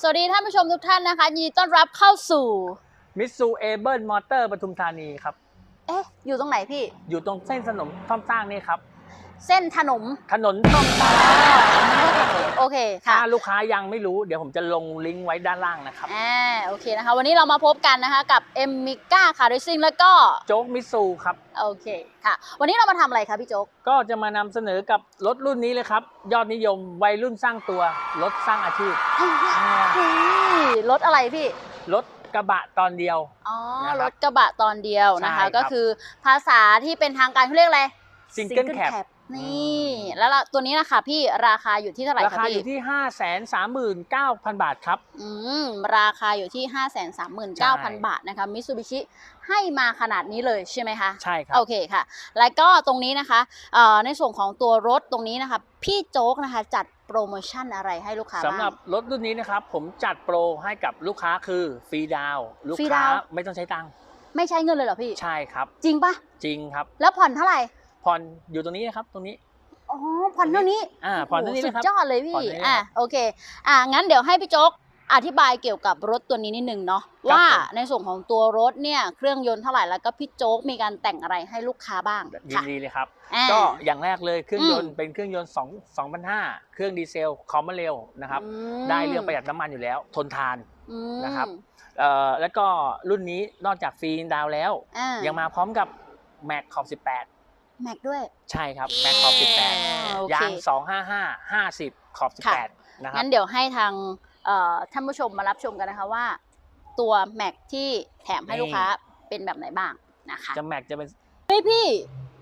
สวัสดีท่านผู้ชมทุกท่านนะคะ ยินดีต้อนรับเข้าสู่มิตซูเอเบิลมอเตอร์ปทุมธานีครับ เอ๊ะ อยู่ตรงไหนพี่ อยู่ตรงเส้นสนมท่อมสร้างนี่ครับ เส้นถนนถนนท่อมสร้างโอเคถ้าค่ะลูกค้ายังไม่รู้เดี๋ยวผมจะลงลิงก์ไว้ด้านล่างนะครับอ่าโอเคนะคะ วันนี้เรามาพบกันนะคะกับเอ็มมิก้าคาร์เรซิ่งแล้วก็โจ๊กมิตซูครับโอเคค่ะ วันนี้เรามาทำอะไรคะพี่โจ๊กก็จะมานำเสนอกับรถรุ่นนี้เลยครับ ยอดนิยมวัยรุ่นสร้างตัวรถสร้างอาชีพอ่านี่รถอะไรพี่รถกระบะตอนเดียว อ๋อนะครับรถกระบะตอนเดียวนะคะใช่ครับก็คือภาษาที่เป็นทางการเขาเรียกอะไร Single Single Cab Cab นี่ แล้วล่ะตัวนี้นะคะพี่ราคาอยู่ที่เท่าไหร่ราคะคาอพี่ยู่ที่ 5 3 9 0 0 0 บาทครับ อืมราคาอยู่ที่ 5 3 9 0ใช่0 0 บาทนะคะมิ t ซูบิชิให้มาขนาดนี้เลยใช่ไหมคะ ใช่ครับ โอเคค่ะ แล้วก็ตรงนี้นะคะเอ่อในส่วนของตัวรถตรงนี้นะคะ พี่โจ๊กนะคะจัดโปรโมชั่นอะไรให้ลูกค้าสำหรับาง รถรุ่นนี้นะครับ ผมจัดโปรให้กับลูกค้าคือฟรีดาวน์ลูกฟรีค้าดาวน์ ไม่ต้องใช้ตังค์ไม่ใช้เงินเลยเหรอพี่ ใช่ครับ จริงปะจริงครับ แล้วผ่อนเท่าไหร่ ผ่อนอยู่ตรงนี้นะครับตรงนี้อ๋อผ่อนเท่านี้อ่าผ่อนเท่านี้โโหนะครับสุดยอดเลยพี่ผ่อนเท่านี้อะโอเค อะงั้นเดี๋ยวให้พี่โจ๊กอธิบายเกี่ยวกับรถตัวนี้นิดนึงเนาะครับว่าผมในส่วนของตัวรถเนี่ยเครื่องยนต์เท่าไหร่แล้วก็พี่โจ๊กมีการแต่งอะไรให้ลูกค้าบ้างยินค่ะดีเลยครับอ่าก็อย่างแรกเลยเครื่องอืมยนต์เป็นเครื่องยนต์2 2005 เครื่องดีเซลคอมมาเร็วนะครับอืมได้เรื่องประหยัดน้ำมันอยู่แล้ว ทนทานอืมนะครับเอ่อแล้วก็รุ่นนี้นอกจากฟรีดาวน์แล้วอ่ายังมาพร้อมกับแม็กขอบ แม็กด้วย18ใช่ครับแม็กขอบโอเค18 ยาง 255 50 ขอบค่ะ18 นะครับงั้นเดี๋ยวให้ทางเอ่อท่านผู้ชมมารับชมกันนะคะว่า ตัวแม็กที่แถมให้ลูกค้าเป็นแบบไหนบ้างนะคะจะแม็กจะเป็นเฮ้ยพี่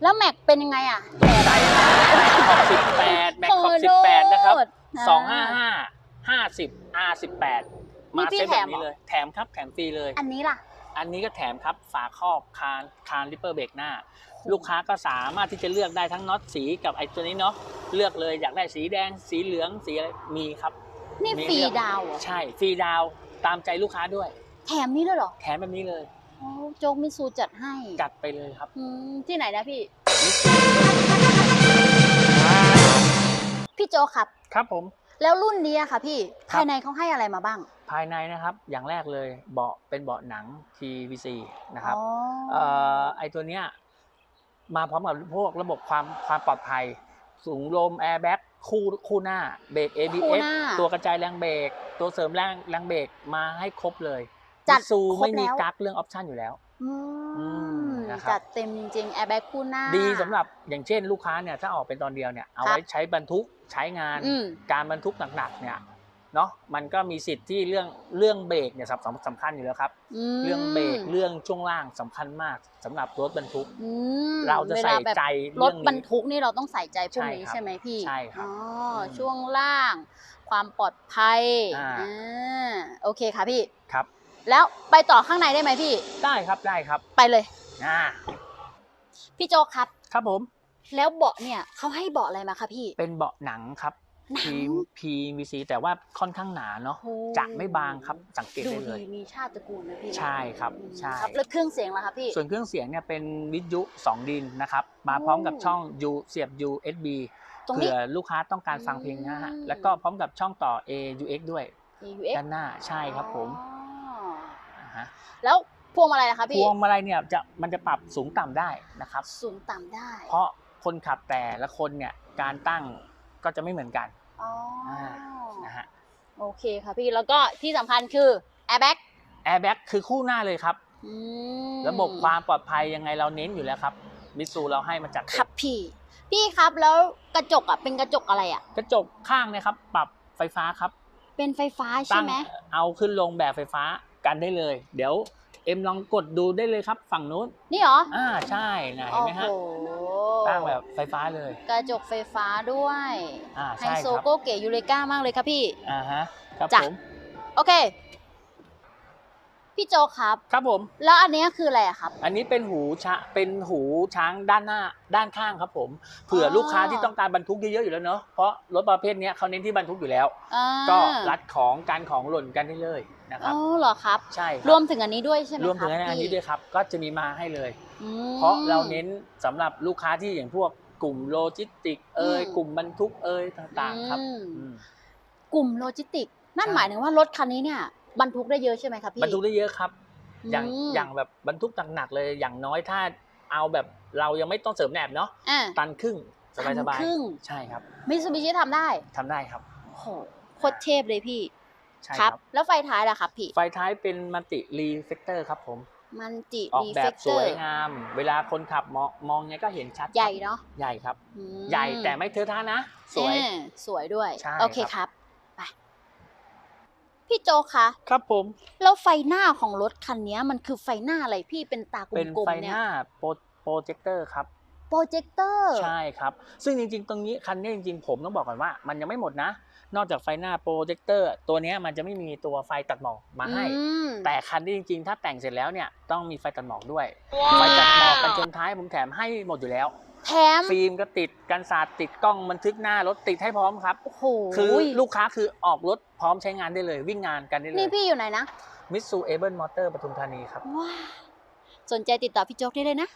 แล้วแม็กเป็นยังไงอะใจนะแม็กขอบ18 แม็กขอบ18 นะครับอ่า255 50 R18 มานี่พี่เซ็ตแถแบบมนี้เหรอเลย แถมครับแถมฟรีเลย อันนี้ล่ะ อันนี้ก็แถมครับฝาครอบคานคานริปเปอร์เบรกหน้า ลูกค้าก็สามารถที่จะเลือกได้ทั้งน็อตสีกับไอ้ตัวนี้เนาะเลือกเลยอยากได้สีแดงสีเหลืองสีอะไรมีครับนี่มีฟรีเลือกดาวน์เหรอใช่ฟรีดาวน์ตามใจลูกค้าด้วย แถมนี้ด้วยเหรอแถมแบบนี้เลย โอ้โจ๊กมิตซูจัดให้จัดไปเลยครับ อืมที่ไหนนะพี่ พี่โจ๊กครับ ครับผม แล้วรุ่นนี้อะค่ะพี่ครับภายในเขาให้อะไรมาบ้าง ภายในนะครับอย่างแรกเลยเบาะเป็นเบาะหนัง PVC นะครับอ๋อ เอ่อไอตัวเนี้ยมาพร้อมกับพวกระบบความความปลอดภัย สูงลมแอร์แบ็กคู่คู่หน้าเบรก คู่ ABS หน้า ตัวกระจายแรงเบรกตัวเสริมแรงแรงเบรกมาให้ครบเลยจัดซูครบไม่มีแล้ว กั๊กเรื่องออปชันอยู่แล้ว อือืมมนะครับ จัดเต็มจริงๆแอร์แบ็กคู่หน้า ดีสำหรับอย่างเช่นลูกค้าเนี่ยถ้าออกเป็นตอนเดียวเนี่ยเอาครับไว้ใช้บรรทุก ใช้งานอืมการบรรทุกหนักๆเนี่ยเนาะมันก็มีสิทธิ์ที่เรื่องเรื่องเบรกเนี่ยสำสำสำคัญอยู่แล้วครับมเรื่องเบรกเรื่องช่วงล่างสำคัญมากสำหรับรถบรรทุกอืมเราจะใส่วลแบบใจรเรื่ถองบรรนี้ทุกนี่เราต้องใส่ใจพวกนี้ใช่ครับใช่ไหมพี่ใช่ครับอ๋ออมช่วงล่าง ความปลอดภัยอ่าอ่าโอเคค่ะพี่ครับ แล้วไปต่อข้างในได้ไหมพี่ ได้ครับได้ครับ ไปเลยอ่าพี่โจกครับครับผม แล้วเบาะเนี่ยเขาให้เบาะอะไรมาคะพี่ เป็นเบาะหนังครับหนัง P PVC แต่ว่าค่อนข้างหนาเนาะโอ้จะไม่บางครับสังเกตดูได้เลยดีมีชาติตระกูลนะพี่นะใช่ครับอืมใช่ ครับแล้วเครื่องเสียงล่ะคะพี่ ส่วนเครื่องเสียงเนี่ยเป็นวิทยุ 2 ดินนะครับ มาพร้อมกับโอ้ช่อง U เสียบ USB ตรงนี้ เผื่อลูกค้าต้องการฟังเพลงนะฮะ อืม แล้วก็พร้อมกับช่องต่อ AUX ด้วย AUX ด้านหน้าใช่ครับผมอ๋ออ่าฮะแล้วพวงมาลัยนะคะพพี่วงมาลัยเนี่ยจะมันจะปรับสูงต่ำได้นะครับ สูงต่ำได้ เพราะ คนขับแต่ละคนเนี่ยการตั้งก็จะไม่เหมือนกันอ๋ออนะฮะโอเคค่ะพี่แล้วก็ที่สำคัญคือ airbag แอร์แบ็กคือคู่หน้าเลยครับ อืมระบบความปลอดภัยยังไงเราเน้นอยู่แล้วครับมิตซูเราให้มาจัดครับพี่ พี่ครับแล้วกระจกอะเป็นกระจกอะไรอะ กระจกข้างเนะครับ ปรับไฟฟ้าครับเป็นไฟฟ้าใช่ตั้งไหมเอาขึ้นลงแบบไฟฟ้ากันได้เลย เดี๋ยว เอ็มลองกดดูได้เลยครับฝั่งนู้น นี่เหรอ อ่าใช่นะเห็นโอ้ไหมฮะโหตั้งแบบไฟฟ้าเลย กระจกไฟฟ้าด้วยอ่าไฮใช่โซครับโกเก๋ยูเลก้ามากเลยครับพี่ อ่าฮะครับจ้ะ ผม โอเค พี่โจครับ ครับผม แล้วอันเนี้ยคืออะไรอะครับ อันนี้เป็นหูช้าเป็นหูช้างด้านหน้าด้านข้างครับผม เผื่อออลูกค้าที่ต้องการบรรทุกเยอะๆอยู่แล้วเนาะ เพราะรถประเภทเนี้ยเขาเน้นที่บรรทุกอยู่แล้วอ่าก็รัดของการของหล่นกันได้เลยนะคอ๋รัอบเหรอครับ ใช่คบรวมถึงอันนี้ด้วยใช่ไหมรวมถึงคบอันนี้พี่ด้วยครับ ก็จะมีมาให้เลยอืมเพราะเราเน้นสำหรับลูกค้าที่อย่างพวกกลุ่มโลจิสติกเอ่ยอืมกลุ่มบรรทุกเอ่ยต่างๆครับอืมอืมกลุ่มโลจิสติก นั่นใช่หมายถึงว่ารถคันนี้เนี่ย บรรทุกได้เยอะใช่ไหมคะพี่บรรทุกได้เยอะครับ อย่างมอย่างแบบบรรทุกหนักๆเลยอย่างน้อยถ้าเอาแบบเรายังไม่ต้องเสริมแหนบเนาะอะตันครึ่งสบายสตับานยครึ่งใช่ครับมิตซูบิชิทำได้ทำได้ครับโอ้โหโคตรเทพเลยพี่ใช่คครัรับบแล้วไฟท้ายล่ะครับพี่ ไฟท้ายเป็นมัลติรีเฟกเตอร์ครับผมมันจิออกรีแบเฟบกสเตอวยร์งาม เวลาคนขับมองมองไงก็เห็นชัดครับใหญ่เนาะ ใหญ่ครับอืมใหญ่แต่ไม่เทอะท่านะ สวยเออสวยด้วยใช่โอเคครับครับไป พี่โจคะครับผม แล้วไฟหน้าของรถคันนี้มันคือไฟหน้าอะไรพี่เป็นตากเป็นลมไฟๆหเนี่ยน้าโปรโปรเจคเตอร์ครับโปรเจคเตอร์ใช่ครับ ซึ่งจริง ๆ ตรงนี้คันนี้จริง ๆ ผมต้องบอกก่อนว่า มันยังไม่หมดนะ นอกจากไฟหน้าโปรเจคเตอร์ตัวเนี้ยมันจะไม่มีตัวไฟตัดหมอกมาให้ แต่คันนี้จริง ๆ ถ้าแต่งเสร็จแล้วเนี่ยต้องมีไฟตัดหมอกด้วย ไฟตัดหมอกกันชนท้ายผมแถมให้หมดอยู่แล้ว แถม ฟิล์มก็ติดกันสาดติดกล้องบันทึกหน้ารถติดให้พร้อมครับ โอ้โหคือลูกค้าคือออกรถพร้อมใช้งานได้เลย วิ่งงานกันได้เลนี่ยพี่อยู่ไหนนะมิตซูเอเบิลมอเตอร์ปทุมธานีครับว้าสนใจติดต่อพี่โจ๊กได้เลยนะ